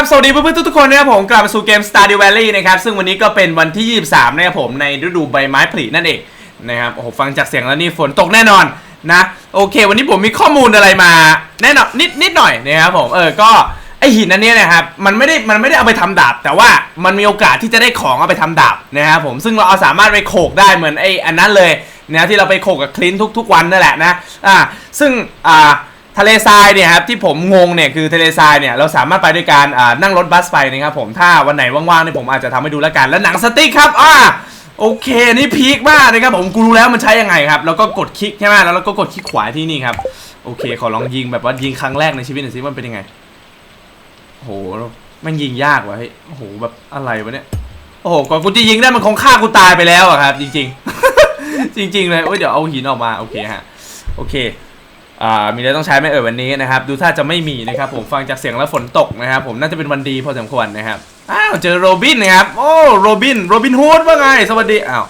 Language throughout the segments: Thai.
ครับ สวัสดีเพื่อนๆทุกๆคนนะครับผมกลับมาสู่เกม Stardew Valley นะครับ ซึ่งวันนี้ก็เป็นวันที่ 23 นะครับผมในฤดูใบไม้ผลินั่นเองนะครับโอ้โหฟังจากเสียงแล้วนี่ฝนตกแน่นอนนะ โอเค วันนี้ผมมีข้อมูลอะไรมา แน่นอนนิดนิดหน่อยนะครับผมเออก็ไอหินอันนี้นะครับมันไม่ได้มันไม่ได้เอาไปทำดาบ แต่ว่ามันมีโอกาสที่จะได้ของเอาไปทำดาบนะครับผมซึ่งเราเอาสามารถไปโขกได้เหมือนไออันนั้นเลยนะที่เราไปโขกกับคลินทุก ๆ วันนั่นแหละนะอ่าซึ่งอ่า ทะเลทรายเนี่ยครับที่ผมงงเนี่ยคือทะเลทรายเนี่ยเราสามารถไปด้วยการนั่งรถบัสไปนะครับผมถ้าวันไหนว่างๆเนี่ยผมอาจจะทำให้ดูแล้วกัน แล้วหนังสติ๊กครับอ่าโอเคนี่พีคมากนะครับผมกูรู้แล้วมันใช้ยังไงครับแล้วก็กดคลิกใช่ไหมแล้วเราก็กดคลิกขวาที่นี่ครับโอเค ขอลองยิงแบบว่ายิงครั้งแรกในชีวิตหน่อยสิว่ามันเป็นยังไงโหมันยิงยากว่ะเฮ้ยโอ้โหแบบอะไรวะเนี่ยโอ้โหกว่ากูจะยิงได้มันคงฆ่ากูตายไปแล้วอะครับ จริง ๆ จริง ๆ เลยโอ้ยเดี๋ยวเอาหินออกมาโอเคฮะโอเค อ่ามีอะไรต้องใช้ไหมเอ่ยวันนี้นะครับ ดูถ้าจะไม่มีนะครับ ผมฟังจากเสียงแล้วฝนตกนะครับ ผมน่าจะเป็นวันดีพอสมควรนะครับอ้าวเจอโรบินนะครับ โอ้โรบินโรบินฮูดว่าไงสวัสดีอ้าว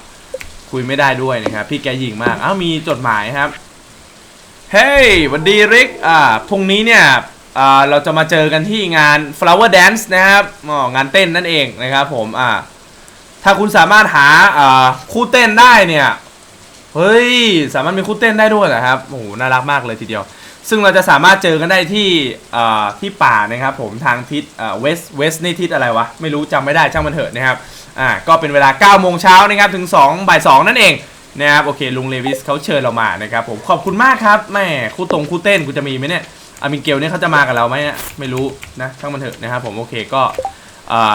คุยไม่ได้ด้วยนะครับ พี่แกยิงมากอ้าวมีจดหมายครับ เฮ้ยสวันดีริกอ่าพรุ่งนี้เนี่ยอ่าเราจะมาเจอกันที่งาน flower dance นะครับอ๋องานเต้นนั่นเองนะครับ ผมอ่าถ้าคุณสามารถหาอ่าคู่เต้นได้เนี่ย เฮ้ย สามารถมีคู่เต้นได้ด้วยเหรอครับ โอ้โห น่ารักมากเลยทีเดียว ซึ่งเราจะสามารถเจอกันได้ที่ที่ป่านะครับผม ทางทิศเวสเวสนี่ทิศอะไรวะ ไม่รู้จำไม่ได้ช่างมันเถอะนะครับ อ่า ก็เป็นเวลา9โมงเช้านะครับ ถึง2บ่าย2นั่นเองนะครับ โอเค ลุงเลวิสเขาเชิญเรามานะครับผม ขอบคุณมากครับ แม่คู่ตรงคู่เต้นกูจะมีไหมเนี่ย อามิเกลเนี่ยเขาจะมากับเราไหมเนี่ย ไม่รู้นะ ช่างมันเถอะนะครับผม โอเค ก็อ่า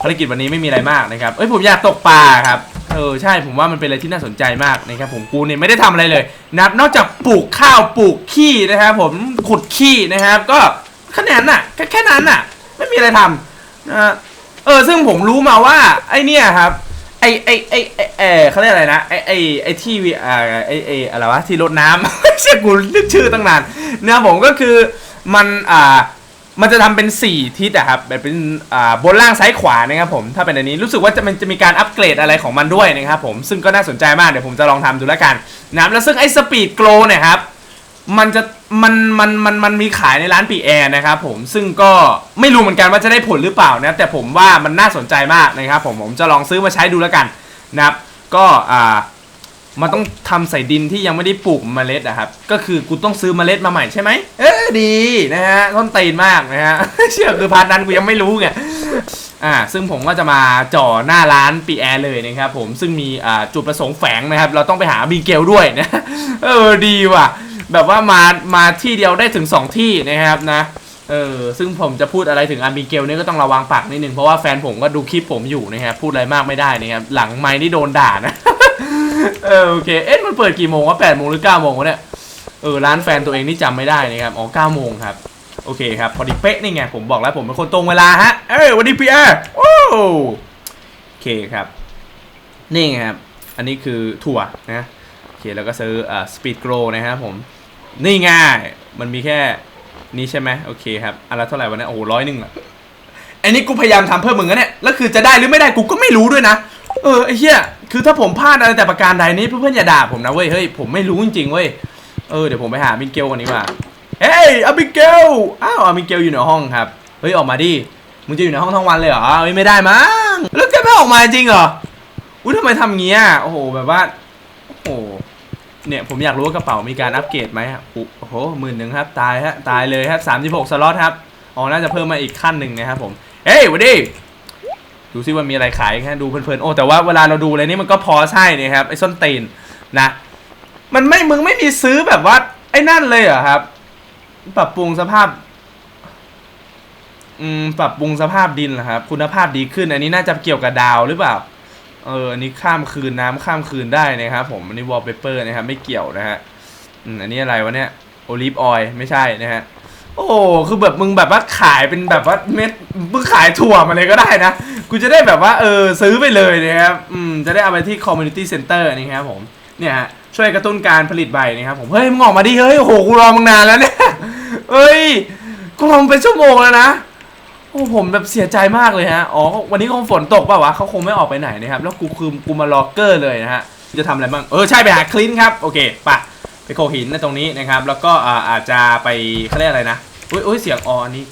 ภารกิจวันนี้ไม่มีอะไรมากนะครับ เอ้ยผมอยากตกปลาครับ เออใช่ผมว่ามันเป็นอะไรที่น่าสนใจมากนะครับผมกูเนี่ยไม่ได้ทำอะไรเลยนะครับนอกจากปลูกข้าวปลูกขี้นะครับผมขุดขี้นะครับ ก็แค่นั้นน่ะแค่แค่นั้นน่ะ ไม่มีอะไรทำนะเออซึ่งผมรู้มาว่า ไอเนี่ยครับไอไอไอไอเออเขาเรียกอะไรนะไอไอไอที่วิอ่าไอไออะไรวะที่รดน้ำเชื่อกูนึกชื่อตั้งนานนะครับผมก็คือมันอ่า มันจะทำเป็น 4 ทิศอะครับแบบเป็นอ่าบนล่างซ้ายขวานะครับผมถ้าเป็นอันนี้รู้สึกว่าจะมันจะมีการอัปเกรดอะไรของมันด้วยนะครับผมซึ่งก็น่าสนใจมากเดี๋ยวผมจะลองทำดูแล้วกันนะครับแล้วซึ่งไอ้สปีดโกลเนี่ยครับมันจะมันมันมันมันมีขายในร้านปีแอร์นะครับผมซึ่งก็ไม่รู้เหมือนกันว่าจะได้ผลหรือเปล่านะแต่ผมว่ามันน่าสนใจมากนะครับผมผมจะลองซื้อมาใช้ดูแล้วกันนะครับก็อ่า มันต้องทำใส่ดินที่ยังไม่ได้ปลูกเมล็ดอะครับ ก็คือกูต้องซื้อเมล็ดมาใหม่ใช่ไหมเออดีนะฮะต้นตีนมากนะฮะ เชื่อคือพาร์ทนั้นกูยังไม่รู้ไงอ่าซึ่งผมก็จะมาจ่อหน้าร้านปีแอร์เลยนะครับผมซึ่งมีอ่าจุดประสงค์แฝงนะครับ เราต้องไปหาบิงเกลด้วยนะเออดีว่ะ แบบว่ามามาที่เดียวได้ถึง 2 ที่นะครับนะเออซึ่งผมจะพูดอะไรถึงอาบิเกลเนี่ยก็ต้องระวังปากนิดนึงเพราะว่าแฟนผมก็ดูคลิปผมอยู่นะครับพูดอะไรมากไม่ได้นะครับหลังไม้นี่โดนด่านะ เออโอเค เอ๊ะมันเปิดกี่โมงวะแปดโมงหรือเก้าโมงวะเนี่ย เออร้านแฟนตัวเองนี่จำไม่ได้นะครับ อ๋อเก้าโมงครับ โอเคครับ พอดีเป๊ะนี่ไง ผมบอกแล้วผมเป็นคนตรงเวลาฮะ เอ้ยวันนี้พีเอร์โอ้โอเคครับ นี่ไงครับ อันนี้คือถั่วนะโอเคแล้วก็ซื้ออ่าสปีดโกรนะครับผม นี่ง่ายมันมีแค่นี้ใช่ไหมโอเคครับอันละเท่าไหร่วะเนี่ยโอ้โหร้อยหนึ่งอะไอ้นี่กูพยายามทำเพิ่มมึงนะเนี่ยแล้วคือจะได้หรือไม่ได้กูก็ไม่รู้ด้วยนะ เออไอ้เหี้ย คือถ้าผมพลาดอะไรแต่ประการใดนี้เพื่อนๆอย่าด่าผมนะเว้ยเฮ้ยผมไม่รู้จริงๆเว้ยเออเดี๋ยวผมไปหาอาบิเกลกันดีกว่าเฮ้ยอาบิเกลอ้าวอาบิเกลอยู่ในห้องครับเฮ้ยออกมาดิมึงจะอยู่ในห้องทั้งวันเลยเหรอเฮ้ยไม่ได้มั้งแล้วแกไม่ออกมาจริงเหรออุ้ยทำไมทำงี้อะโอ้โหแบบว่าโอ้โหเนี่ยผมอยากรู้ว่ากระเป๋ามีการอัปเกรดไหมครับโอ้โหหมื่นหนึ่งครับตายฮะตายเลยครับสามสิบหกสล็อตครับอ๋อน่าจะเพิ่มมาอีกขั้นหนึ่งนะครับผมเฮ้ยวันดี ดูซิว่ามีอะไรขายแค่ดูเพลินๆโอ้แต่ว่าเวลาเราดูอะไรนี่มันก็พอใช่นะครับไอ้ส้นตีนนะมันไม่มึงไม่มีซื้อแบบว่า ไอ้นั่นเลยเหรอครับ ปรับปรุงสภาพอืมปรับปรุงสภาพดินเหรอครับ คุณภาพดีขึ้น อันนี้น่าจะเกี่ยวกับดาวหรือเปล่าเอออันนี้ข้ามคืนน้ำข้ามคืนได้นะครับ ผมอันนี้วอลเปเปอร์นะครับไม่เกี่ยวนะฮะอืมอันนี้อะไรวะเนี่ยโอลิฟออยล์ไม่ใช่นะฮะ โอ้คือแบบมึงแบบว่าขายเป็นแบบว่าเม็ดมึงขายถั่วมาเลยก็ได้นะกูจะได้แบบว่าเออซื้อไปเลยนะครับอืมจะได้เอาไปที่ community center นี่ครับผมเนี่ยฮะช่วยกระตุ้นการผลิตใบนะครับผมเฮ้ยมึงออกมาดิเฮ้ยโอ้โหกูรอมึงนานแล้วเนี่ยเฮ้ยกูรอมึงเป็นชั่วโมงแล้วนะโอ้ผมแบบเสียใจมากเลยฮะอ๋อวันนี้คงฝนตกเปล่าวะเขาคงไม่ออกไปไหนนะครับแล้วกูคือกูมาล็อกเกอร์เลยนะฮะจะทำอะไรบ้างเออใช่ไปหาคลินครับโอเคปะไปโคหินนตรงนี้นะครับ แล้วก็อาจจะไปเขาเรียกอะไรนะ อุ้ยอุ้ยเสียงอออันนี้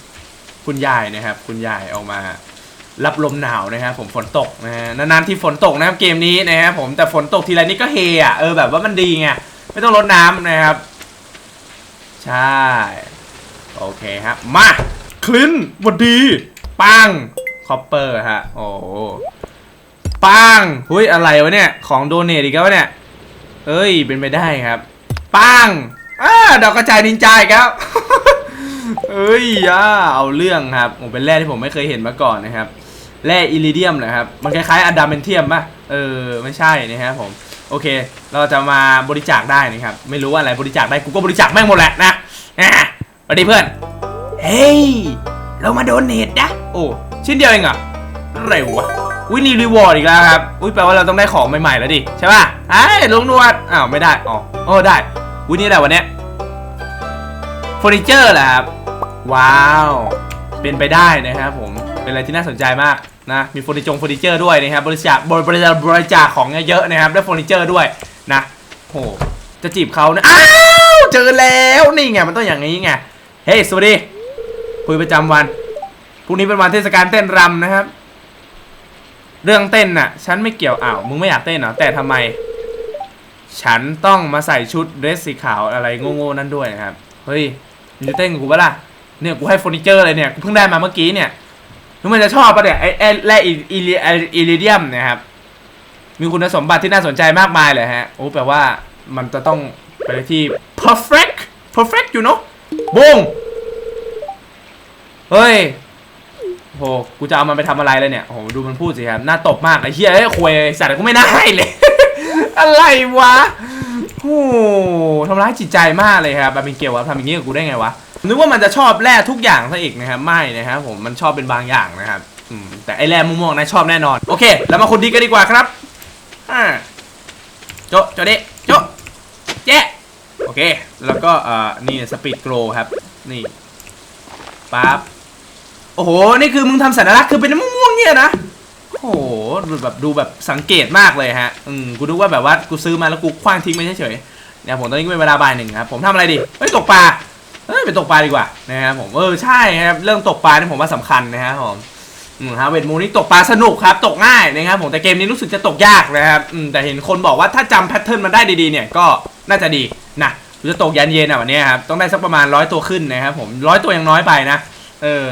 คุณยายนะครับ คุณยายออกมารับลมหนาวนะครับผมฝนตกนะฮะนานๆที่ฝนตกนะครับเกมนี้นะครับผมแต่ฝนตกทีไรนี่ก็เฮอะเออแบบว่ามันดีไงไม่ต้องรดน้ำนะครับ ใช่ โอเคฮะมาคลินหวัดดีปังคอปเปอร์ฮะโอ้ปังหุ้ยอะไรวะเนี่ย ของโดเนทอีกแล้วะเนี่ย เอ้ยเป็นไปได้ครับปังอ่าดอกกระจายนินจาอีกแล้ว เอ้ยอ่าเอาเรื่องครับโอ้เป็นแร่ที่ผมไม่เคยเห็นมาก่อนนะครับแร่อิริเดียมนะครับ มันคล้ายๆอะดามเมนเทียมป่ะ เออ ไม่ใช่นะครับผม โอเค เราจะมาบริจาคได้นะครับ ไม่รู้ว่าอะไรบริจาคได้ กูก็บริจาคแม่งหมดแหละนะอะสวัสดีเพื่อน เฮ้ย เรามาโดนเนตนะ โอ้ ชิ้นเดียวเองเหรอเร็ววะวินีรีวอร์ดอีกแล้วครับ อุ้ยแปลว่าเราต้องได้ของใหม่ๆแล้วดิ ใช่ป่ะไอ้ยลุงนวด อ้าว ไม่ได้ อ๋อโอ้ได้วินี่แหละวันเนี้ย เฟอร์นิเจอร์แหละครับ ว้าว เป็นไปได้นะครับผม เป็นอะไรที่น่าสนใจมากนะ มีเฟอร์นิจงเฟอร์นิเจอร์ด้วยนะครับ บริจาคบริบริจาคบริจาคของเยอะๆนะครับ ได้เฟอร์นิเจอร์ด้วยนะโห จะจีบเขานะ อ้าว เจอแล้วนี่ไง มันต้องอย่างนี้ไง เฮ้ย สวัสดีคุยประจำวัน พรุ่งนี้เป็นวันเทศกาลเต้นรำนะครับ เรื่องเต้นน่ะ ฉันไม่เกี่ยวอ้าว มึงไม่อยากเต้นเหรอ แต่ทำไม ฉันต้องมาใส่ชุดเดรสสีขาวอะไรโง่ๆนั่นด้วยนะครับ เฮ้ย มึงจะเต้นกับกูปะล่ะเนี่ยกูให้เฟอร์นิเจอร์เลยเนี่ยกูเพิ่งได้มาเมื่อกี้เนี่ยนึกมันจะชอบปะเนี่ยไอ้ไอ้แร่อิอิลิอิลิเดียมนะครับมีคุณสมบัติที่น่าสนใจมากมายเลยฮะโอ้แปลว่ามันจะต้องไปที่ perfect perfect you know บงเฮ้ยโหกูจะเอามันไปทำอะไรเลยเนี่ยโหดูมันพูดสิครับน้าตบมากไอ้เหี้ยไอ้ควยสัตว์กูไม่น่าให้เลย อะไรวะ โอ้โหทำร้ายจิตใจมากเลยครับบาร์บีเกลวะทำอย่างนี้กับกูได้ไงวะนึกว่ามันจะชอบแร่ทุกอย่างซะอีกนะครับไม่นะครับผมมันชอบเป็นบางอย่างนะครับอืมแต่ไอแร่ม่วงนะชอบแน่นอน โอเค แล้วมาคนดีกันดีกว่าครับอ่าโจะโจเดโจะแจ๊โอเค แล้วก็เอ่อนี่สปีดโกรครับ นี่ปั๊บโอ้โห นี่คือมึงทำสัญลักษณ์คือเป็นม่วงๆเนี่ยนะ แบบดูแบบสังเกตมากเลยฮะ อืมกูนึกว่าแบบว่ากูซื้อมาแล้วกูคว้างทิ้งไปเฉยๆเนี่ยผมตอนนี้เป็นเวลาบ่ายหนึ่งครับผมทำอะไรดีเฮ้ยตกปลาเฮ้ยไปตกปลาดีกว่านะครับผมเออใช่ครับเรื่องตกปลาเนี่ยผมว่าสำคัญนะครับผมอืมฮะเวทมูนี่ตกปลาสนุกครับ ตกง่ายนะครับผมแต่เกมนี้รู้สึกจะตกยากนะครับอืมแต่เห็นคนบอกว่าถ้าจำแพทเทิร์นมันได้ดีๆเนี่ยก็น่าจะดีนะจะตกยันเย็นอะวันนี้ครับต้องได้สักประมาณร้อยตัวขึ้นนะครับผมร้อยตัวยังน้อยไปนะเออ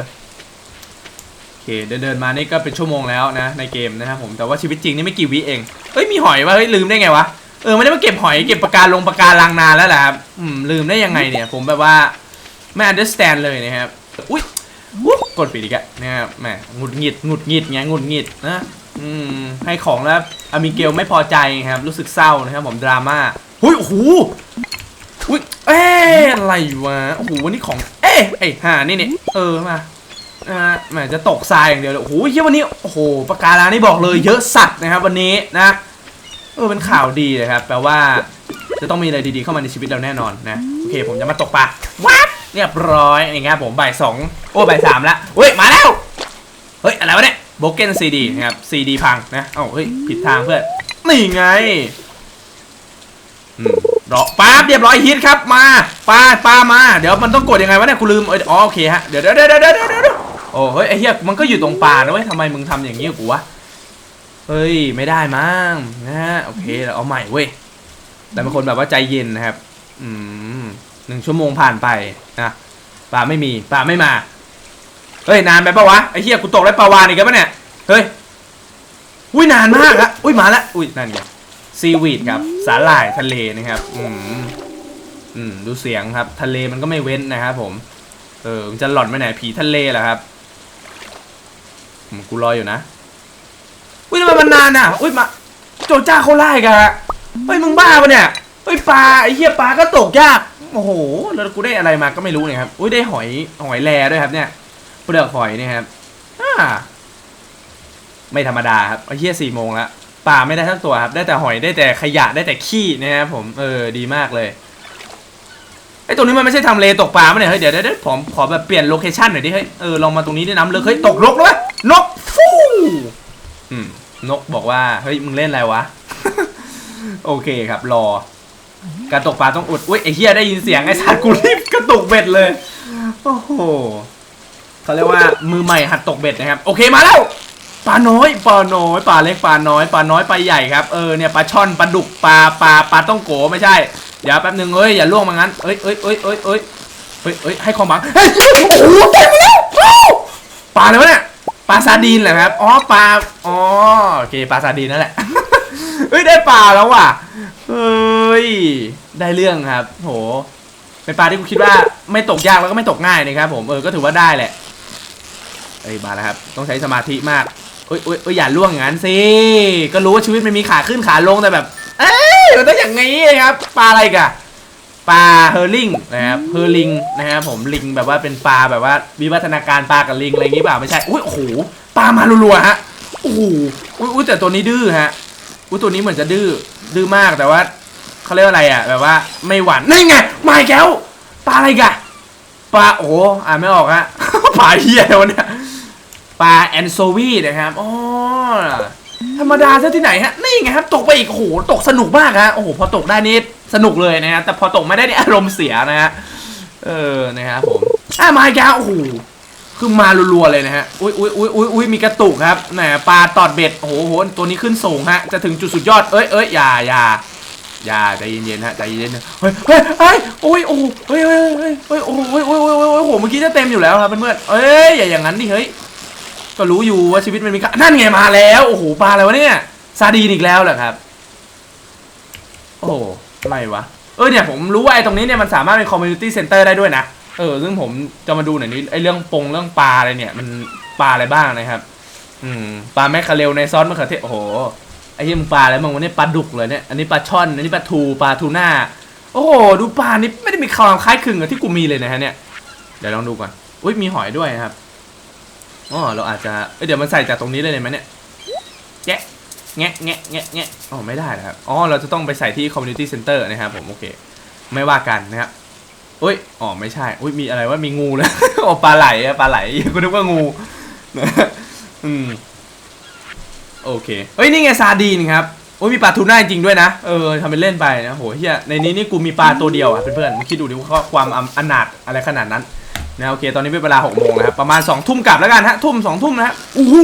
เคเดินเดินมานี่ก็เป็นชั่วโมงแล้วนะในเกมนะครับผมแต่ว่าชีวิตจริงนี่ไม่กี่วิเองเฮ้ยมีหอยวะเฮ้ยลืมได้ไงวะเออไม่ได้มาเก็บหอยเก็บปากกาลงปากการังนานแล้วแหละครับอืมลืมได้ยังไงเนี่ย ผมแบบว่าไม่ understand เลยนะครับอุ้ยอุ๊ยกดปิดอีกอะนะครับแหมหงุดหงิดหงุดหงิดไงหงุดหงิดนะอืมให้ของแล้วอามิเกลไม่พอใจครับ รู้สึกเศร้านะครับผมดราม่าหุยโอ้โหอุ้ยเอ๊ะอะไรวะโอ้โหวันนี้ของ เอ๊ะไอ้ห่านี่นี่เออมา อ่าแหมจะตกทรายอย่างเดียวเลยโอ้โหเฮียวันนี้โอ้โหปากการังนี่บอกเลยเยอะสัตว์นะครับ วันนี้นะเออเป็นข่าวดีเลยครับแปลว่า จะต้องมีอะไรดีๆเข้ามาในชีวิตเราแน่นอนนะโอเคผมจะมาตกปลาวับเรียบร้อยอย่างเงี้ยผมบ่ายสองโอ้บ่ายสามละเฮ้ยมาแล้วเฮ้ยอะไรวะเนี่ยโบเกนซีดีนะครับซีดีพังนะเอ้าเฮ้ยผิดทางเพื่อนนี่ไงอืมรอป๊าเรียบร้อยฮิตครับมาปลาปลามา เดี๋ยวมันต้องกดยังไงวะเนี่ยกูลืมเออ๋อโอเคฮะเดี๋ยวเดี๋ยวเดี๋ยวเดี๋ยวเดี๋ยวเดี๋ยว โอ้เฮ้ยไอ้เหี้ยมันก็อยู่ตรงปลานะเว้ยทำไมมึงทำอย่างนี้กับกูวะเฮ้ยไม่ได้มั้งนะฮะโอเคเราเอาใหม่เว้ยแต่เป็นคนแบบว่าใจเย็นนะครับ อืมหนึ่งชั่วโมงผ่านไปนะปลาไม่มีปลาไม่มาเฮ้ยนานไปปะวะไอ้เหี้ยกูตกได้ปลาวานอีกแล้วปะเนี่ยเฮ้ยอุ้ยนานมากอะอุ้ยมาละอุ้ยนั่นไงซีวีดครับสาหร่ายทะเลนะครับ อืมอืมดูเสียงครับ ทะเลมันก็ไม่เว้นนะครับผม เออมันจะหล่อนไปไหนผีทะเลเหรอครับ กูรออยู่นะอุ้ยทำไมมันนานอะอุ้ยมาโจจ้าเขาไล่กันอะเฮ้ยมึงบ้าปะเนี่ยเฮ้ยปลาไอ้เหี้ยปลาก็ตกยากโอ้โหแล้วกูได้อะไรมาก็ไม่รู้เนี่ยครับอุ้ยได้หอยหอยแลด้วยครับ เนี่ยเปลือกหอยเนี่ยครับอ่าไม่ธรรมดาครับไอ้เหี้ยสี่โมงแล้วปลาไม่ได้ทั้งตัวครับ ได้แต่หอยได้แต่ขยะได้แต่ขี้นะครับผมเออดีมากเลย ไอ้ตรงนี้มันไม่ใช่ทำเลตกปลาไหมเนี่ยเฮ้ยเดี๋ยวเดี๋ยวผมขอแบบเปลี่ยนโลเคชั่นหน่อยดิเฮ้ยเออลองมาตรงนี้ได้น้ำเลยเฮ้ยตกนกแล้วนกฟูอืมนกบอกว่าเฮ้ยมึงเล่นอะไรวะ โอเคครับรอ การตกปลาต้องอุดอุ้ยไอ้เฮียได้ยินเสียงไอ้สัตว์กูรีบกระตุกเบ็ดเลยโอ้โหเขาเรียกว่ามือใหม่หัดตกเบ็ดนะครับ โอเคมาแล้ว ปลาน้อยปลาน้อยปลาเล็กปลาน้อยปลาน้อยปลาใหญ่ครับเออเนี่ยปลาช่อนปลาดุกปลาปลาปลาต้องโกไม่ใช่เดี๋ยวแป๊บหนึงเอ้ยอย่าล่วงมางั้นเอ้ยเอ้ยเอ้ยเอ้ยเอ้ยเอ้ยเอ้ยให้ความหวังเฮ้ยโอ้โหเต็มแล้วปลาอะไรวะเนี่ยปลาซาดีนเหรอครับอ๋อปลาอ๋อโอเคปลาซาดีนนั่นแหละเฮ้ยได้ปลาแล้วว่ะเฮ้ยได้เรื่องครับ โหเป็นปลาที่กูคิดว่าไม่ตกยากแล้วก็ไม่ตกง่ายนะครับผมเออก็ถือว่าได้แหละเอ้ยมาแล้วครับ ต้องใช้สมาธิมาก เอ้ยเอ้ยเอ้ยอย่าล่วงอย่างนั้นสิก็รู้ว่าชีวิตมันมีขาขึ้นขาลงแต่แบบ เอ้ยมันต้องอย่างนี้ครับปลาอะไรกะปลาเฮอร์ลิงนะครับเฮอร์ลิงนะครับผมลิงแบบว่าเป็นปลาแบบว่าวิวัฒนาการปลากับลิงอะไรอย่างงี้เปล่าไม่ใช่อุ้ยโอ้โหปลามารัวๆฮะโอ้โหอุ้ยอุ้ยแต่ตัวนี้ดื้อฮะอุ้ยตัวนี้เหมือนจะดื้อดื้อมากแต่ว่าเขาเรียกว่าอะไรอะ แบบว่าไม่หวานนี่ไงมาอีกแล้วปลาอะไรกะปลาโอ้อ่านไม่ออกฮะปลาเฮียอะไรวะเนี่ย ปลาแอนโซวีนะครับอ๋อธรรมดาซะที่ไหนฮะ นี่ไงครับตกไปอีกโอ้โหตกสนุกมากฮะโอ้โหพอตกได้นี่สนุกเลยนะฮะแต่พอตกไม่ได้นี่อารมณ์เสียนะฮะเออนะครับผมอะมาอีกแล้วโอ้โหคือมารัวๆเลยนะฮะ อุ้ยอุ้ยอุ้ยอุ้ยอุ้ยมีกระตุกครับแหมปลาตอดเบ็ด โอ้โหโหตัวนี้ขึ้นสูงฮะ จะถึงจุดสุดยอด เอ้ยเอ้ยอย่าอย่าอย่าใจเย็นๆฮะ ใจเย็นๆเฮ้ยเฮ้ยเฮ้ยโอ้ยโอ้เฮ้ยเฮ้ยเฮ้ยเฮ้ยโอ้ยโอ้ยโอ้ยโอ้ยโอ้ยโอ้โห เมื่อกี้จะเต็มอยู่แล้วครับเพื่อนๆเอ้ย อย่าอย่างนั้นดิ เฮ้ย ก็รู้อยู่ว่าชีวิตมันมีค่านั่นไงมาแล้ว โอ้โหปลาอะไรวะเนี่ย ซาดีนอีกแล้วเหรอครับ โอ้โหอะไรวะ เออเนี่ยผมรู้ว่าไอ้ตรงนี้เนี่ยมันสามารถเป็นคอมมูนิตี้เซ็นเตอร์ได้ด้วยนะ เออ ซึ่งผมจะมาดูหน่อยนี้ไอ้เรื่องปงเรื่องปลาอะไรเนี่ย มันปลาอะไรบ้างนะครับ อืม ปลาแมคคาเรลในซอสมะเขือเทศ โอ้โห ไอ้เหี้ยมึงปลาอะไรมึงวันนี้ปลาดุกเลยเนี่ย อันนี้ปลาช่อน อันนี้ปลาทู ปลาทูน่า โอ้โห ดูปลานี่ไม่ได้มีความคล้ายคลึงกับที่กูมีเลยนะฮะเนี่ย เดี๋ยวลองดูก่อน อุ้ยมีหอยด้วยครับ อ๋อเราอาจจะเอ้เดี๋ยวมันใส่จากตรงนี้เลยเลยไหมเนี่ยแงะแงะแงะแงะแงะอ๋อไม่ได้นะครับอ๋อเราจะต้องไปใส่ที่ community center นะครับผมโอเค ไม่ว่ากันนะครับอุ้ยอ๋อไม่ใช่อุ้ยมีอะไรว่ามีงูเลยอ๋อปลาไหลปลาไหลกูนึกว่างูอืมโอเคเฮ้ยนี่ไงซาดีนครับโอ้ยมีปลาทูน่าจริงด้วยนะ เออทำเป็นเล่นไปนะโหเฮียในนี้นี่กูมีปลาตัวเดียวอะเพื่อนๆมึงคิดดูดิว่าความอำอนาจอะไรขนาดนั้น นะโอเคตอนนี้เป็นเวลาหกโมงแล้วครับประมาณสองทุ่มกลับแล้วกันฮะทุ่มสองทุ่มนะฮะโอ้โห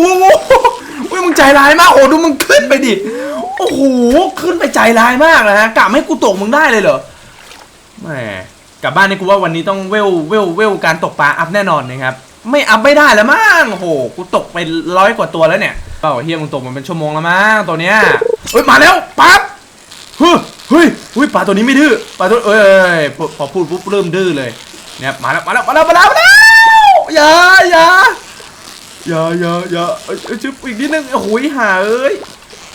อุ้ยมึงใจร้ายมากโอ้ดูมึงขึ้นไปดิโอ้โหขึ้นไปใจร้ายมากนะฮะกะไม่ให้กูตกมึงได้เลยเหรอแหมกลับบ้านนี่กูว่าวันนี้ต้องเวลเวลเวลการตกปลาอัพแน่นอนนะครับไม่อัพไม่ได้แล้วมั้งโอ้โหกูตกไปร้อยกว่าตัวแล้วเนี่ยเปล่าเฮียมึงตกมันเป็นชั่วโมงแล้วมั้งตัวเนี้ยเฮ้ยมาแล้วปั๊บเฮ้ยเฮ้ยเฮ้ยปลาตัวนี้ไม่ดื้อปลาตัวเอ้ยพอพูดปุ๊บเริ่มดื้อเลย เนี่ยมาแล้วมาแล้วมาแล้วมาแล้วมาแล้วอย่าอย่าอย่าอย่าอย่าเอ้ชึบอีกนิดนึงโอ้โหหาเอ้ย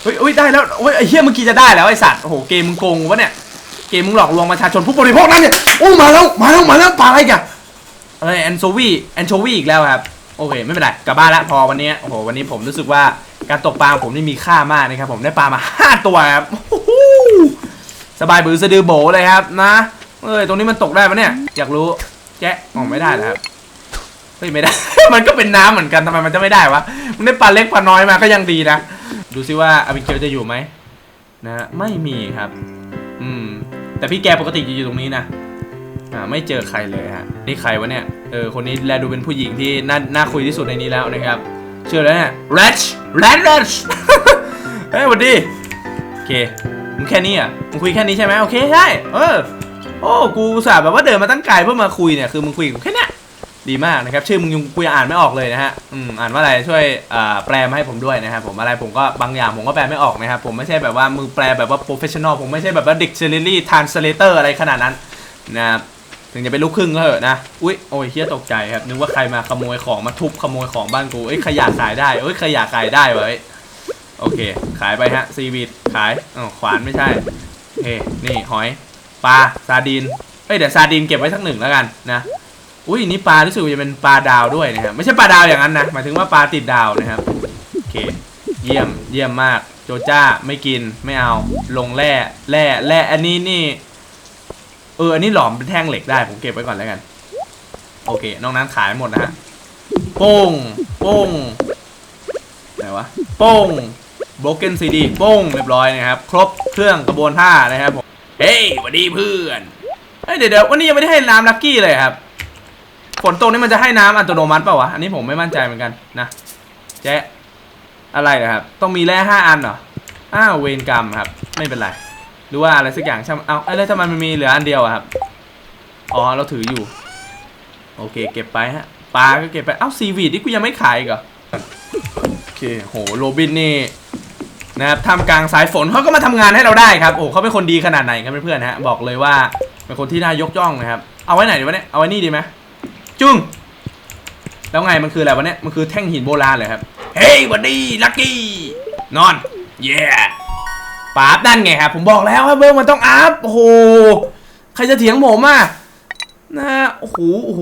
เฮ้ยเฮ้ยได้แล้วเฮ้ยไอ้เฮียเมื่อกี้จะได้แล้วไอ้สัตว์โอ้โหเกมมึงโกงวะเนี่ยเกมมึงหลอกลวงประชาชนผู้บริโภคนั่นเนี่ยโอ้มาแล้วมาแล้วมาแล้วปลาอะไรกันอะไรแอนโชวีแอนโชวีอีกแล้วครับโอเคไม่เป็นไรกลับบ้านละพอวันนี้โอ้โหวันนี้ผมรู้สึกว่าการตกปลาของผมนี่มีค่ามากนะครับผมได้ปลามา 5 ตัวครับสบายบือสะดือโบเลยครับนะเอ้ยตรงนี้มันตกได้ปะเนี่ยอยากรู้ แจ๊ะอ๋อไม่ได้นะครับเฮ้ยไม่ได้ มันก็เป็นน้ำเหมือนกันทำไมมันจะไม่ได้วะมันได้ปลาเล็กปลาน้อยมาก็ยังดีนะดูซิว่าอาบิเกลจะอยู่ไหมนะไม่มีครับ อืม แต่พี่แกปกติจะอยู่ตรงนี้นะอ่าไม่เจอใครเลยฮะนี่ใครวะเนี่ยเออคนนี้แลดูเป็นผู้หญิงที่น่าน่าคุยที่สุดในนี้แล้วนะครับเชื่อแล้วเนี่ย Ratch Rat Ratch เฮ้ยสวัสดีโอเคมึงแค่นี้อะมึงคุยแค่นี้ใช่ไหมโอเคใช่เออ อ้กูอุตสาห์แบบว่าเดินมาตั้งไกลเพื่อมาคุยเนี่ยคือมึงคุยกับกูแค่เนี้ยดีมากนะครับชื่อมึงยังกูยังอ่านไม่ออกเลยนะฮะอืมอ่านว่าอะไรช่วยอ่าแปลมาให้ผมด้วยนะครับผมอะไรผมก็บางอย่างผมก็แปลไม่ออกนะครับผมไม่ใช่แบบว่ามือแปลแบบว่า professional ผมไม่ใช่แบบว่า dictionary translator อะไรขนาดนั้นนะครับถึงจะเป็นลูกครึ่งก็เถอะนะอุ้ยโอ้ยเฮียตกใจครับนึกว่าใครมาขโมยของมาทุบขโมยของบ้านกูเอ้ยขยะขายได้เอ้ยขยะขายได้เว้ยโอเค ขายไปฮะซีวิตขายอ๋อขวานไม่ใช่โอเคนี่หอย ปลาซาดีนเอ้ยเดี๋ยวซาดีนเก็บไว้สักหนึ่งแล้วกันนะอุ้ยนี่ปลารู้สึกจะเป็นปลาดาวด้วยนะครับไม่ใช่ปลาดาวอย่างนั้นนะหมายถึงว่าปลาติดดาวนะครับโอเคเยี่ยมเยี่ยมมากโจจ้าไม่กินไม่เอาลงแร่แร่แร่อันนี้นี่เอออันนี้หลอมเป็นแท่งเหล็กได้ผมเก็บไว้ก่อนแล้วกัน โอเคนอกนั้นขายหมดนะฮะโป้งโป้งไหนวะโป้ง broken CD โป้งเรียบร้อยนะครับ ครบเครื่องกระบวนท่านะครับผม เฮ้ยสวัสดีเพื่อนเฮ้ยเดี๋ยวเดี๋ยววันนี้ยังไม่ได้ให้น้ำลักกี้เลยครับ ฝนตกนี่มันจะให้น้ำอัตโนมัติเปล่าวะ อันนี้ผมไม่มั่นใจเหมือนกันนะแจ๊ะอะไรนะครับ ต้องมีแร่ห้าอันเหรอ อ้าวเวรกรรมครับ ไม่เป็นไร หรือว่าอะไรสักอย่างช่างเอาอะไรทำไมมันมีเหลืออันเดียวอะครับ อ๋อเราถืออยู่ โอเค เก็บไปฮะ ปลาก็เก็บไป เอ้าซีวีดนี่กูยังไม่ขายอีกเหรอ โอเค โห โรบินนี่ นะครับท่ามกลางสายฝนเขาก็มาทำงานให้เราได้ครับโอ้เขาเป็นคนดีขนาดไหนครับเพื่อนๆฮะบอกเลยว่าเป็นคนที่น่ายกย่องนะครับเอาไว้ไหนดีวะเนี่ยเอาไว้นี่ดีไหมจุ้งแล้วไงมันคืออะไรวะเนี่ยมันคือแท่งหินโบราณเลยครับเฮ้ยวันดีลักกี้นอนเย้ปาบนั่นไงครับผมบอกแล้วครับเบิร์มันต้องอัพโอ้โหใครจะเถียงผมอะนะโอ้โหโอ้โห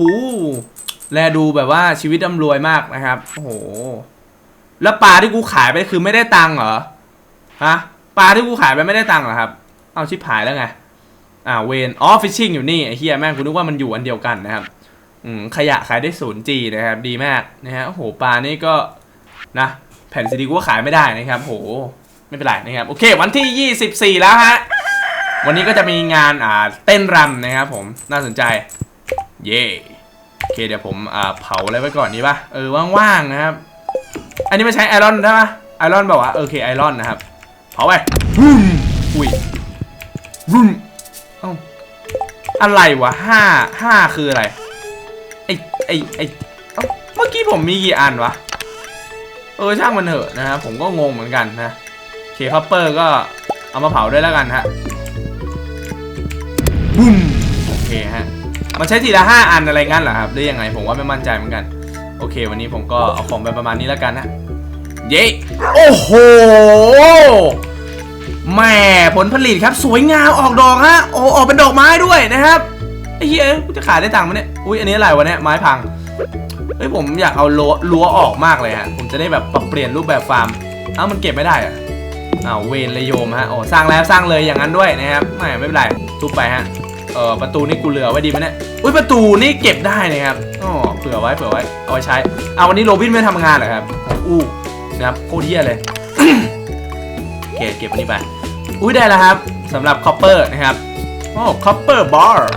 แลดูแบบว่าชีวิตร่ำรวยมากนะครับ โอ้โห แล้วปลาที่กูขายไปคือไม่ได้ตังค์เหรอ ฮะปลาที่กูขายไปไม่ได้ตังค์เหรอครับ เอาชิบหายแล้วไง อ่าเวนอ๋อฟิชชิ่งอยู่นี่ไอ้เฮียแม่งกูนึกว่ามันอยู่อันเดียวกันนะครับ อืมขยะขายได้ศูนย์จีนะครับ ดีมากนะฮะโอ้โหปลานี่ก็นะแผ่นซีดีกูก็ขายไม่ได้นะครับโหไม่เป็นไรนะครับโอเค วันที่ 24 แล้วฮะวันนี้ก็จะมีงานอ่าเต้นรำนะครับผมน่าสนใจ เย่โอเคเดี๋ยวผมอ่าเผาอะไรไว้ก่อนดีป่ะเออว่างๆนะครับ อันนี้ม่ใช้ไอรอนใช่ปะไอรอนแบบว่าโอเคไอรอนนะครับ เผาไปวุ้มอุ้ยวุ้มเอ้าอะไรวะห้าห้าคืออะไร ไอไอไอเอ้าเมื่อกี้ผมมีกี่อันวะ เออช่างมันเถอะนะครับผมก็งงเหมือนกันนะเคคัพเปอร์ก็เอามาเผาด้วยแล้วกันฮะบุ้มโอเคฮะมันใช้ทีละห้าอันอะไรงั้นเหรอครับหรือยังไงผมว่าไม่มั่นใจเหมือนกัน โอเค วันนี้ผมก็เอาของไปประมาณนี้แล้วกันฮะ เย้โอ้โหแหม่ผลผลิตครับสวยงามออกดอกฮะโอ้ออกเป็นดอกไม้ด้วยนะครับไอ้เหี้ยจะขายได้ตังค์ไหมเนี่ยอุ้ยอันนี้อะไรวะเนี่ยไม้พังเฮ้ยผมอยากเอารั้วรั้วออกมากเลยฮะผมจะได้แบบปรับเปลี่ยนรูปแบบฟาร์มเอ้ามันเก็บไม่ได้อะอ้าวเวนเลยโยมฮะโอ้สร้างแล้วสร้างเลยอย่างนั้นด้วยนะครับไม่ไม่เป็นไรทุบไปฮะเออประตูนี่กูเหลือไว้ดีไหมเนี่ยอุ้ยประตูนี่เก็บได้นะครับอ๋อเผื่อไว้เผื่อไว้เอาไว้ใช้เอาวันนี้โรบินไม่ทำงานเหรอครับอู้ นะครับโคตรเยี่ยเลยโอเคเก็บอันนี้ไปอุ้ยได้แล้วครับสำหรับคอปเปอร์นะครับโอ้คอปเปอร์บาร์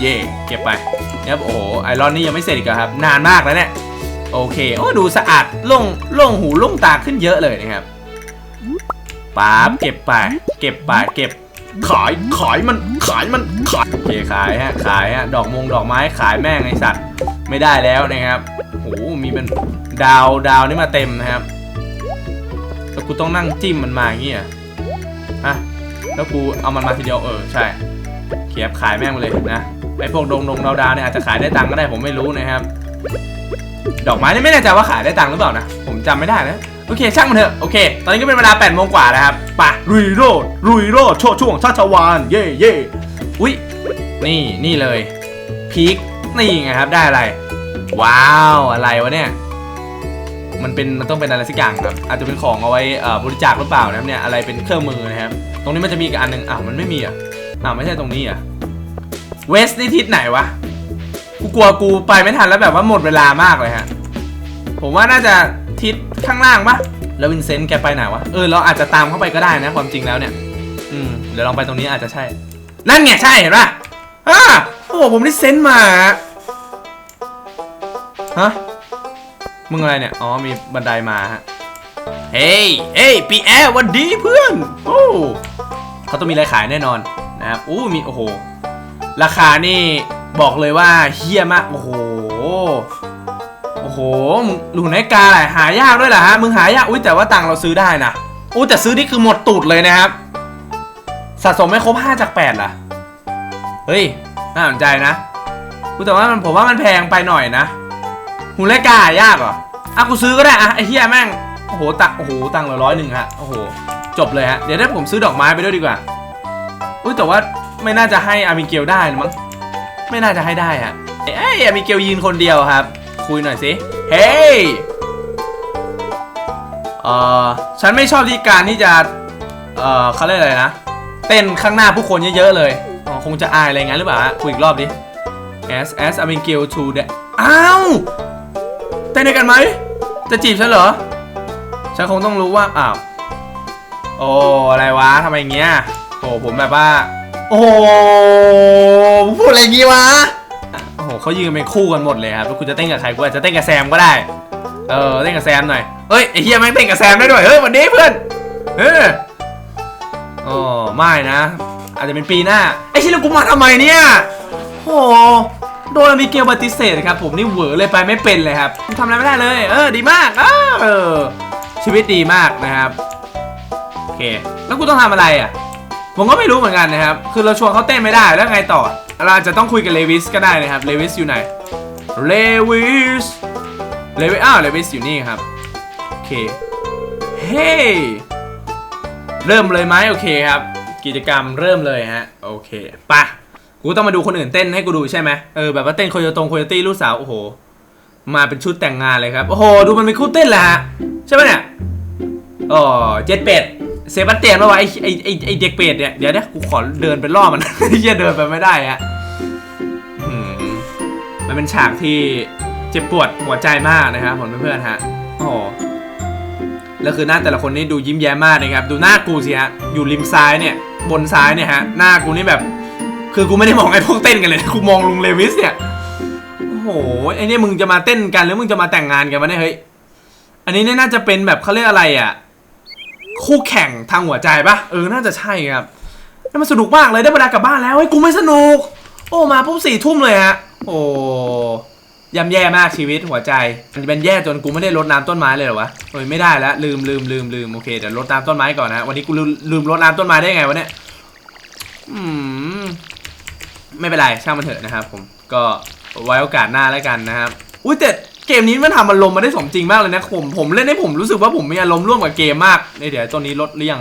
เย่เก็บไปนะครับโอ้โหไอรอนนี่ยังไม่เสร็จอีกครับ นานมากแล้วเนี่ยโอเคโอ้ดูสะอาดล่งล่งหูล่งตาขึ้นเยอะเลยนะครับป๊าบเก็บไป เก็บไปเก็บขายขายมันขายมันขายโอเคขายฮะขายฮะดอกมงดอกไม้ขายแม่งไอสัตว์ไม่ได้แล้วนะครับโอ้โหมีเป็นดาวดาวนี่มาเต็มนะครับ แล้วกูต้องนั่งจิ้มมันมาอย่างงี้เหรอะฮะแล้วกูเอามันมาทีเดียวเออใช่เขียบขายแม่งไปเลยนะไอพวกดงดงดาวดาวเนี่ยอาจจะขายได้ตังค์ก็ได้ผมไม่รู้นะครับ ดอกไม้นี่ไม่แน่ใจว่าขายได้ตังค์หรือเปล่านะผมจำไม่ได้นะโอเคช่างมันเถอะโอเค ตอนนี้ก็เป็นเวลา8โมงกว่าแล้วครับป่ะรุยโรดรุยโรดโชว์ช่วงชาชวานเย่เย่อุ้ยนี่นี่เลยพีคนี่ไงครับได้อะไร ว้าวอะไรวะเนี่ย มันเป็นมันต้องเป็นอะไรสักอย่างครับอาจจะเป็นของเอาไว้บริจาคหรือเปล่านะครับเนี่ยอะไรเป็นเครื่องมือนะครับ ตรงนี้มันจะมีอีกอันหนึ่งอ้าวมันไม่มีอะอ้าวไม่ใช่ตรงนี้อะเวสนี่ทิศไหนวะกูกลัวกูไปไม่ทันแล้วแบบว่าหมดเวลามากเลยฮะผมว่าน่าจะทิศข้างล่างปะแล้ววินเซนต์แกไปไหนวะเออเราอาจจะตามเข้าไปก็ได้นะความจริงแล้วเนี่ย อืมเดี๋ยวลองไปตรงนี้อาจจะใช่ นั่นไงใช่เห็นปะอ่าโอ้ผมได้เซนต์มาฮะ มึงอะไรเนี่ย อ๋อ มีบันไดมาฮะ เฮ้ย เฮ้ย ปีแอร์วันดีเพื่อน โอ้เขาต้องมีอะไรขายแน่นอนนะครับ อู้มี โอ้โห ราคานี่บอกเลยว่าเฮี้ยมาก โอ้โห โอ้โห มึงหลูนายกาอะไรหายากด้วยเหรอฮะ มึงหายาก อุ้ยแต่ว่าตังเราซื้อได้นะอู้แต่ซื้อนี่คือหมดตูดเลยนะครับ สะสมไม่ครบ 5 จาก8ล่ะ เฮ้ย น่าสนใจนะอู้แต่ว่ามันผมว่ามันแพงไปหน่อยนะ หูเลกายากเหรออะกูซื้อก็ได้อะไอ้เฮียแม่งโอ้โหตังโอ้โหตังค์เหลือร้อยหนึ่งฮะโอ้โหจบเลยฮะเดี๋ยวถ้าผมซื้อดอกไม้ไปด้วยดีกว่าอุ้ยแต่ว่าไม่น่าจะให้อามิเกลได้นะมั้งไม่น่าจะให้ได้ฮะเอ้ยอามิเกลยืนคนเดียวครับ คุยหน่อยสิเฮ้ยเอ่อฉันไม่ชอบที่การที่จะเอ่อเขาเรียกอะไรนะเต้นข้างหน้าผู้คนเยอะๆเลยอ๋อคงจะอายอะไรงั้นหรือเปล่าฮะคุยอีกรอบดิ as as a m i g a l to the อ้าว เต้นด้วยกันไหม จะจีบฉันเหรอ ฉันคงต้องรู้ว่า อ้าว โอ้อะไรวะทำไมอย่างเงี้ย โอ้ผมแบบว่า โอ้โหพูดอะไรงี้วะ โอ้โหเขายืนเป็นคู่กันหมดเลยครับแล้วกูจะเต้นกับใครกูอาจจะเต้นกับแซมก็ได้ เออเต้นกับแซมหน่อยเฮ้ยไอ้เฮียแม่งเต้นกับแซมได้ด้วย เฮ้ยวันนี้เพื่อน เอออ๋อไม่นะ อาจจะเป็นปีหน้า ไอ้ชิลกูมาทำไมเนี่ย โอ้ โดนมีเกลปฏิเสธครับผมนี่เหวอเลยไปไม่เป็นเลยครับทำอะไรไม่ได้เลย เออดีมากเออชีวิตดีมากนะครับโอเค แล้วกูต้องทำอะไรอะผมก็ไม่รู้เหมือนกันนะครับ คือเราชวนเขาเต้นไม่ได้แล้วไงต่อ เราจะต้องคุยกับเลวิสก็ได้นะครับ เลวิสอยู่ไหน เลวิส เลวิส อ้าว เลวิสอยู่นี่ครับ โอเค เฮ้เริ่มเลยไหมโอเคครับ กิจกรรมเริ่มเลยฮะ โอเค ไปะ กูต้องมาดูคนอื่นเต้นให้กูดูใช่ไหมเออแบบว่าเต้นโคโยตงโคโยตี้ลูกสาวโอ้โห มาเป็นชุดแต่งงานเลยครับโอ้โหดูมันเป็นคู่เต้นแหละฮะใช่ไหมเนี่ยอ๋อเจ็ดเป็ดเซบาสเตียนปะวะไอไอไอไอเด็กเป็ดเนี่ยเดี๋ยวนะกูขอเดินไปล่อมันเฮียเดินไปไม่ได้ฮะมมันเป็นฉากที่เจ็บปวดหัวใจมากนะครับผมเพื่อนๆฮะโอ้โหแล้วคือหน้าแต่ละคนนี่ดูยิ้มแย้มมากนะครับ ดูหน้ากูสิฮะอยู่ริมซ้ายเนี่ยบนซ้ายเนี่ยฮะหน้ากูนี่แบบ คือกูไม่ได้มองไอ้พวกเต้นกันเลยนะกูมองลุงเลวิสเนี่ยโอ้โหไอ้เนี่ยมึงจะมาเต้นกันหรือมึงจะมาแต่งงานกันวะเนี่ยเฮ้ยอันนี้เนี่ยน่าจะเป็นแบบเขาเรียกอะไรอะ คู่แข่งทางหัวใจปะเออน่าจะใช่ครับแล้วมันสนุกมากเลยได้เวลากลับบ้านแล้วเฮ้ยกูไม่สนุก โอ้มาปุ๊บสี่ทุ่มเลยฮะโอ้ยำแย่มากชีวิตหัวใจ มันจะเป็นแย่จนกูไม่ได้รดน้ำต้นไม้เลยเหรอวะเฮ้ยไม่ได้แล้วลืมลืมลืมลืมโอเคเดี๋ยวรดน้ำต้นไม้ก่อนนะวันนี้กูลืมลืมรดน้ำต้นไม้ได้ไงวะเนี่ยอืม ไม่เป็นไรช่างมันเถอะนะครับผมก็ไว้โอกาสหน้าแล้วกันนะครับอุ้ยแต่เกมนี้มันทำอารมณ์มาได้สมจริงมากเลยนะผมผมเล่นให้ผมรู้สึกว่าผมมีอารมณ์ร่วมกับเกมมากเนี่ยเดี๋ยวตัวนี้ลดหรือยัง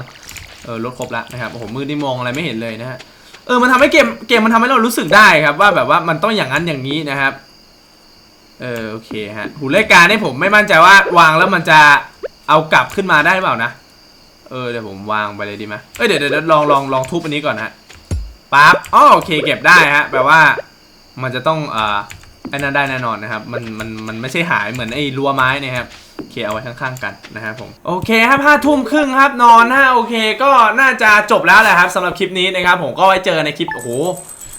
เออลดครบแล้วนะครับโอ้โหมือนี่มองอะไรไม่เห็นเลยนะฮะเออมันทำให้เกมเกมมันทำให้เรารู้สึกได้ครับ ว่าแบบว่ามันต้องอย่างนั้นอย่างนี้นะครับเออโอเคฮะหูเลขการนี่ผมไม่มั่นใจว่าวางแล้วมันจะเอากลับขึ้นมาได้หรือเปล่านะ เออเดี๋ยวผมวางไปเลยดีไหมเอ้ยเดี๋ยวเดี๋ยวเดี๋ยวลองลองลองทุบอันนี้ก่อนฮะ ปั๊บอ๋อโอเคเก็บได้ฮะแปลว่ามันจะต้องอ่าไอ้นั่นได้แน่นอนนะครับ มันมันมันไม่ใช่หายเหมือนไอ้รั้วไม้นะครับโอเคเอาไว้ข้างๆกันนะครับผมโอเคครับห้าทุ่มครึ่งครับนอนนะโอเคก็น่าจะจบแล้วแหละครับสำหรับคลิปนี้นะครับผมก็ไว้เจอในคลิปโอ้โห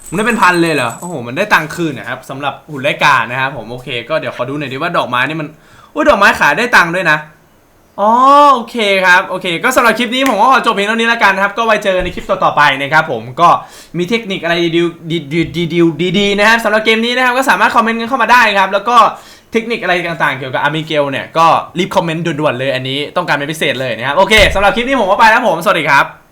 มันได้เป็นพันเลยเหรอโอ้โหมันได้ตังค์คืนนะครับสำหรับหุ่นไล่กานะครับผมโอเค ก็เดี๋ยวขอดูหน่อยดิว่าดอกไม้นี่มันอุ้ยดอกไม้ขายได้ตังค์ด้วยนะ อ๋อโอเคครับโอเค ก็สำหรับคลิปนี้ผมก็ขอจบเพียงเท่านี้แล้วกันนะครับ ก็ไว้เจอในคลิปต่อๆไปนะครับผมก็มีเทคนิคอะไรดีๆดีๆดีดีนะครับสำหรับเกมนี้นะครับก็สามารถคอมเมนต์กันเข้ามาได้ครับ แล้วก็เทคนิคอะไรต่างๆ เกี่ยวกับอาร์มิเกลเนี่ยก็รีบคอมเมนต์ด่วนๆเลยอันนี้ต้องการเป็นพิเศษเลยนะครับโอเคสำหรับคลิปนี้ผมก็ไปแล้วผมสวัสดีครับ